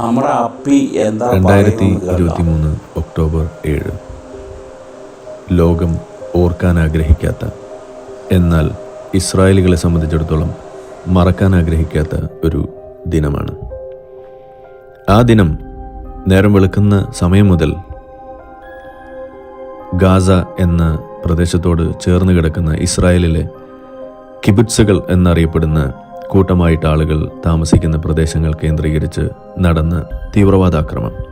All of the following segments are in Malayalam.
നമ്മുടെ അപ്പി എന്താ രണ്ടായിരത്തി ഇരുപത്തി മൂന്ന് ഒക്ടോബർ ഏഴ്. ലോകം ഓർക്കാൻ ആഗ്രഹിക്കാത്ത എന്നാൽ ഇസ്രായേലികളെ സംബന്ധിച്ചിടത്തോളം മറക്കാൻ ആഗ്രഹിക്കാത്ത ഒരു ദിനമാണ്. ആ ദിനം നേരം വെളുക്കുന്ന സമയം മുതൽ ഗാസ എന്ന പ്രദേശത്തോട് ചേർന്ന് കിടക്കുന്ന ഇസ്രായേലിലെ കിബിറ്റ്സുകൾ എന്നറിയപ്പെടുന്ന കൂട്ടമായിട്ട് ആളുകൾ താമസിക്കുന്ന പ്രദേശങ്ങൾ കേന്ദ്രീകരിച്ച് നടന്ന തീവ്രവാദാക്രമണം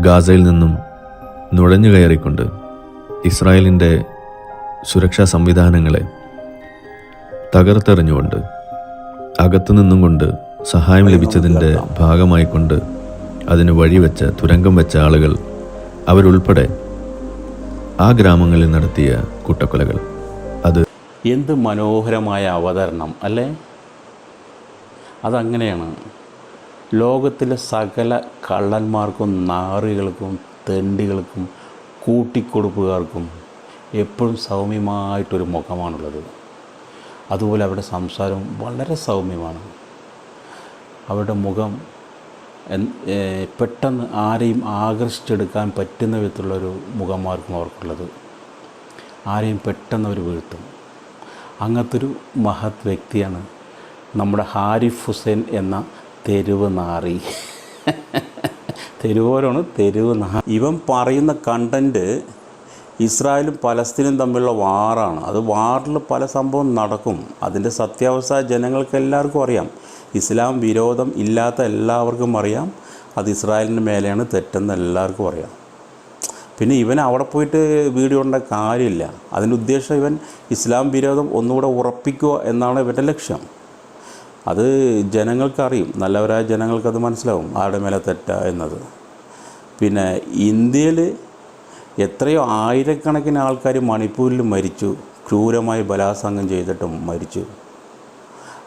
ഗാസയിൽ നിന്നും നുഴഞ്ഞു കയറിക്കൊണ്ട് ഇസ്രായേലിന്റെ സുരക്ഷാ സംവിധാനങ്ങളെ തകർത്തെറിഞ്ഞുകൊണ്ട് അകത്തു നിന്നും കൊണ്ട് സഹായം ലഭിച്ചതിന്റെ ഭാഗമായിക്കൊണ്ട് അതിന് വഴിവെച്ച തുരങ്കം വെച്ച ആളുകൾ അവരുൾപ്പെടെ ആ ഗ്രാമങ്ങളിൽ നടത്തിയ കൂട്ടക്കൊലകൾ. എന്ത് മനോഹരമായ അവതരണം അല്ലേ? അതങ്ങനെയാണ്. ലോകത്തിലെ സകല കള്ളന്മാർക്കും നാറികൾക്കും തെണ്ടികൾക്കും കൂട്ടിക്കൊടുപ്പുകാർക്കും എപ്പോഴും സൗമ്യമായിട്ടൊരു മുഖമാണുള്ളത്. അതുപോലെ അവരുടെ സംസാരം വളരെ സൗമ്യമാണ്. അവരുടെ മുഖം പെട്ടെന്ന് ആരെയും ആകർഷിച്ചെടുക്കാൻ പറ്റുന്ന വിധത്തിലുള്ളൊരു മുഖമാർക്കും അവർക്കുള്ളത്. ആരെയും പെട്ടെന്ന് അവർ വീഴ്ത്തും. അങ്ങനത്തെ ഒരു മഹത് വ്യക്തിയാണ് നമ്മുടെ ഹാരിഫ് ഹുസൈൻ എന്ന തെരുവ് നാറി. തെരുവോരാണ് തെരുവ് നാ ഇവൻ പറയുന്ന കണ്ടന്റ് ഇസ്രായേലും പലസ്തീനും തമ്മിലുള്ള വാറാണ്. അത് വാറിൽ പല സംഭവം നടക്കും. അതിന്റെ സത്യാവസ്ഥ ജനങ്ങൾക്ക് എല്ലാവർക്കും അറിയാം. ഇസ്ലാം വിരോധം ഇല്ലാത്ത എല്ലാവർക്കും അറിയാം. അത് ഇസ്രായേലിന്റെ മേലെയാണ് തെറ്റെന്ന് എല്ലാവർക്കും അറിയാം. പിന്നെ ഇവൻ അവിടെ പോയിട്ട് വീഡിയോ ഉണ്ട കാര്യമില്ല. അതിന്റെ ഉദ്ദേശം ഇവൻ ഇസ്ലാം വിരോധം ഒന്നുകൂടെ ഉറപ്പിക്കുക എന്നാണ് ഇവന്റെ ലക്ഷ്യം. അത് ജനങ്ങൾക്കറിയും. നല്ലവരായ ജനങ്ങൾക്കത് മനസ്സിലാവും. ആരുടെ മേലെ തെറ്റ എന്നത്. പിന്നെ ഇന്ത്യയിൽ എത്രയോ ആയിരക്കണക്കിന് ആൾക്കാർ മണിപ്പൂരിൽ മരിച്ചു. ക്രൂരമായി ബലാത്സംഗം ചെയ്തിട്ടും മരിച്ചു.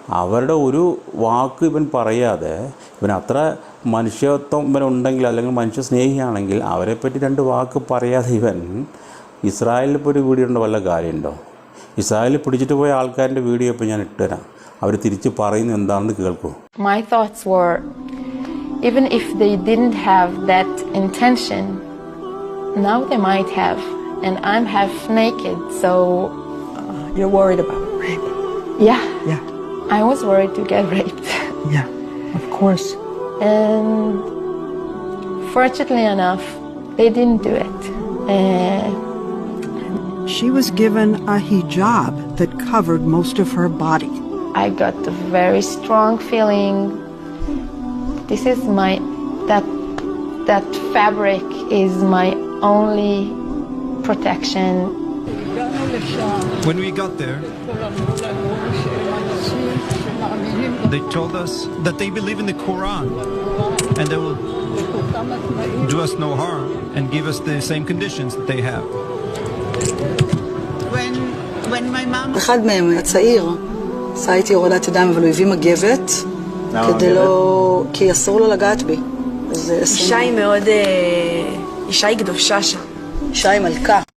അവരുടെ ഒരു വാക്ക് ഇവൻ പറയാതെ ഇവൻ അത്ര മനുഷ്യത്വം ഇവനുണ്ടെങ്കിൽ അല്ലെങ്കിൽ മനുഷ്യ സ്നേഹിയാണെങ്കിൽ അവരെപ്പറ്റി രണ്ട് വാക്ക് പറയാതെ ഇവൻ ഇസ്രായേലിൽ ഇപ്പോൾ ഒരു വല്ല കാര്യമുണ്ടോ ഇസ്രായേലിൽ പിടിച്ചിട്ട് പോയ ആൾക്കാരുടെ വീഡിയോ ഇപ്പോൾ ഞാൻ ഇട്ടുതരാം അവർ തിരിച്ച് പറയുന്നത് എന്താണെന്ന് കേൾക്കൂ My thoughts were even if they didn't have that intention, now they might have. And I'm half naked, so You're worried about rape. yeah, Yeah, I was worried to get raped. yeah, of course. And fortunately enough, they didn't do it. Uh, She was given a hijab that covered most of her body. I got a very strong feeling. This is my that that fabric is my only protection. When we got there, they told us that they believe in the Quran and they will do us no harm and give us the same conditions that they have. When, when my mom אחד מהם היה צעיר, עשה איתי הורדת ידיים, אבל הוא הביא מגבת, כדי לא... כי אסור לו לגעת בי. אישה היא מאוד... אה, אישה היא קדושה שם. אישה היא מלכה.